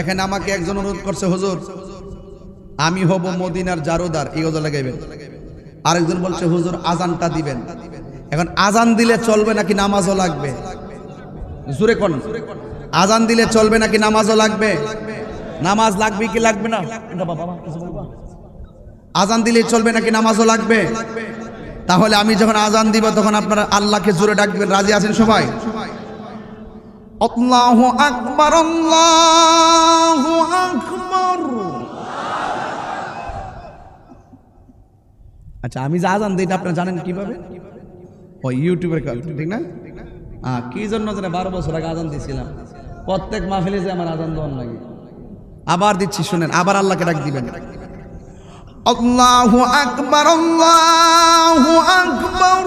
এখানে আমাকে একজন অনুরোধ করছে, হুজুর, আমি হব মদিনার জারুদার। এই গজল লাগাইবেন। আরেকজন বলছে, হুজুর, আজানটা দিবেন। এখন আজান দিলে চলবে নাকি নামাজও লাগবে? জুরে কোন। আজান দিলে চলবে নাকি নামাজও লাগবে? নামাজ লাগবে কি লাগবে না? আজান দিলে চলবে নাকি নামাজও লাগবে? তাহলে আমি যখন আজান দিব, তখন আপনারা আল্লাহকে জোরে ডাকবেন। রাজি আছেন সবাই? আল্লাহু আকবার আল্লাহু আকবার আচ্ছা আমি যা দিই এটা আপনারা জানেন কীভাবে? ও ইউটিউবের কাজ ঠিক না? হ্যাঁ কি জন্য যেন বারো বছর আগে আজান দিয়েছিলাম। প্রত্যেক মাহফিলে যে আমার আজান দেওয়ার লাগে। আবার দিচ্ছি, শুনেন, আবার আল্লাহকে ডাক দিবেন। আল্লাহু আকবার আল্লাহু আকবার।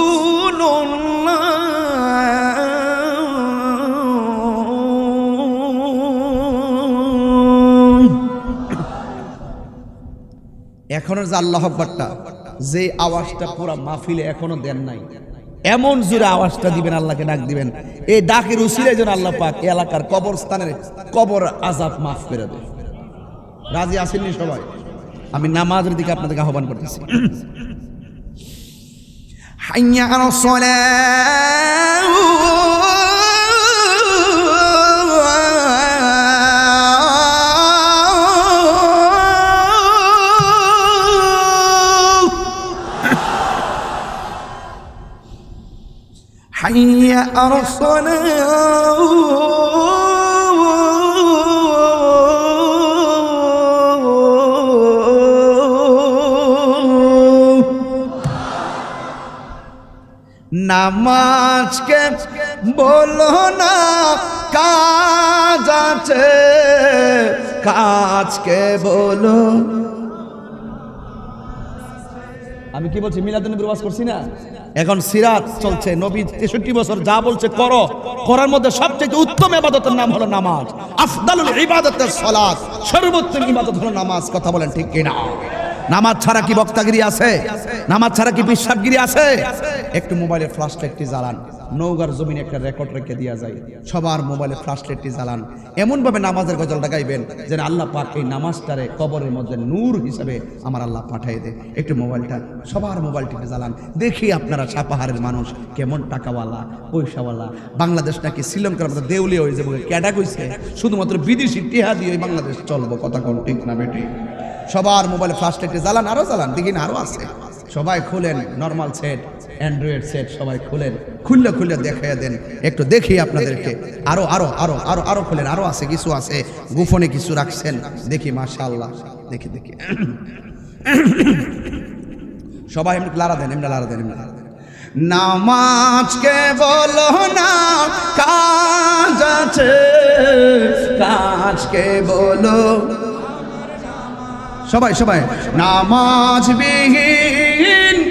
এখনও যে আল্লাহ আকবারটা, যে আওয়াজটা পুরা মাহফিলে এখনও দেন নাই। এমন জোরে আওয়াজটা দিবেন, আল্লাহকে ডাক দিবেন। এই ডাকের উসিলে যেন আল্লাহ পাক এলাকার কবরস্থানের কবর আজাব মাফ করে দেয়। রাজি আসেননি সবাই? আমি নামাজের দিকে আপনাদেরকে আহ্বান করতেছি। হাইয়া আলা حي على الصلاة নামাজকে বলো না কাজ আছে কাজকে বলো আমি কি বলছি মিলাদুন্নবীর ওয়াজ করছি না? এখন সিরাত চলছে, নবী তেষট্টি বছর যা বলছে করো। করার মধ্যে সবচেয়ে উত্তম ইবাদতের নাম হলো নামাজ। আফদালুল ইবাদতের সালাত, সর্বোত্তম ইবাদত হলো নামাজ, কথা বলেন ঠিক কিনা? নামাজ ছাড়া কি বক্তাগিরি আছে? নামাজ ছাড়া কি বিশ্বাসগিরি আছে? একটু মোবাইলের ফ্লাশ লাইটটি জ্বালান। নৌগার জমিনে একটা রেকর্ড রেখে দেওয়া যায়। সবার মোবাইলে ফ্লাশ লাইটটি জ্বালান। এমনভাবে নামাজের গজলটা গাইবেন যেন আল্লাহ পাক এই নামাজটারে কবরের মধ্যে নূর হিসাবে আমার আল্লাহ পাঠিয়ে দেয়। একটু মোবাইলটা, সবার মোবাইলটিকে জ্বালান। দেখি আপনারা সাপাহারের মানুষ কেমন টাকাওয়ালা, পয়সাওয়ালা। বাংলাদেশ নাকি শ্রীলঙ্কার মতো দেউলিয়া হয়ে যাবে, ক্যাডা কইছে? শুধুমাত্র বিদেশি টিহা দিয়ে বাংলাদেশ চলবো, কথা কোন ঠিক না বেটি সবার মোবাইলে লাইটে জ্বালান, আরও জ্বালান। দেখি না, আরও আছে। সবাই খুলেন নর্মাল সেট অ্যান্ড্রয়েড সেট সবাই খুলেন। খুললে খুললে দেখাইয়া দেন। একটু দেখি আপনাদেরকে। আরও আরও আরও আরও আরও খুলেন। আরও আছে, কিছু আছে। গোপনে কিছু রাখছেন। দেখি, মাশাআল্লাহ। দেখি দেখি। সবাই এমনি লারা দেন, এমনি লারা দেন, এমনি লারা নামাজকে বলো না, কাজ আছে। কাজকে বলো। সবাই সবাই। নামাজ বিহীন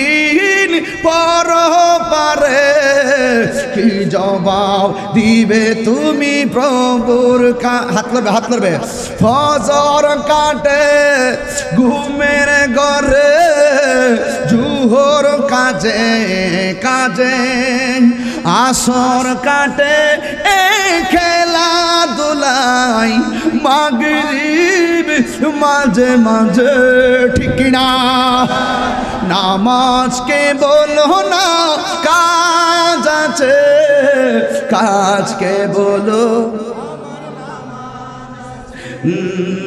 পর পারে কি জবাব দিবে তুমি প্রভুর হাত লড়বে হাত লড়বে ফজর কাটে ঘুমের ঘরে, জুহর কাজে কাজে। আসর কাটে এ খেলা দুলাই মাগরিব মাঝে মাঝে, ঠিক না নামাজকে বলো না? কাজ আছে। কাজকে বলো?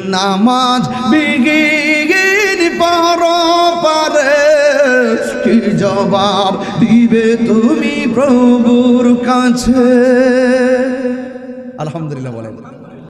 নামাজ বিগিন পর পারে কি জবাব দিবে তুমি প্রভুর কাছে? আলহামদুলিল্লাহ বলেন।